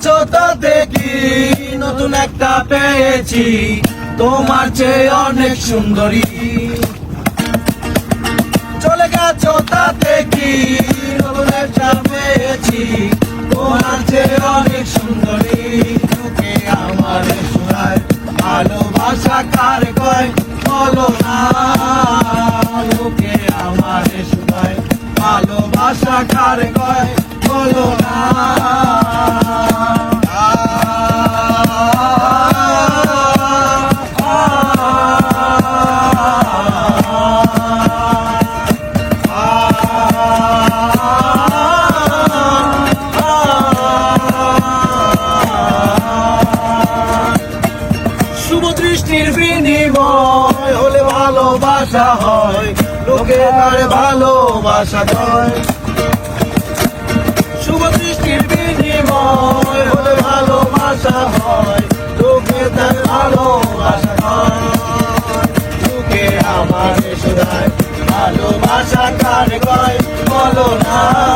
আছো তাতে দেখি, নতুন একটা পেয়েছি। তোমার চেয়ে অনেক সুন্দরী। চলে গেছো তাতে দেখি, নতুন একটা পেয়েছি। তোমার চেয়ে অনেক সুন্দরী। তোকে আমার সুরায় ভালোবাসা কার কয়? বলো না। তোকে আমার শোনায় ভালোবাসা কার কয়? বলো না। শুভ দৃষ্টির বিনিময় হলে ভালোবাসা হয়। লোকে তার ভালোবাসা কয় শুভ দৃষ্টির বিনিময় হলে ভালোবাসা হয়। লোকে তার ভালোবাসা কয় লোকে আমার শোনায় ভালোবাসা কার কয় বলো না।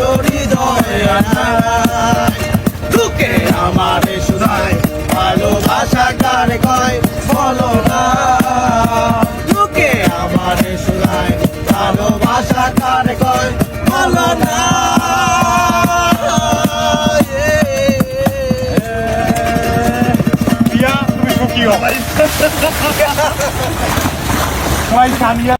হৃদয় দুকে আমার শোনায় ভালোবাসা কার কয়? বলো না। দুকে আমার শোনায় ভালোবাসা কার কয়? বলো না। তুমি সুখী হও। সবাই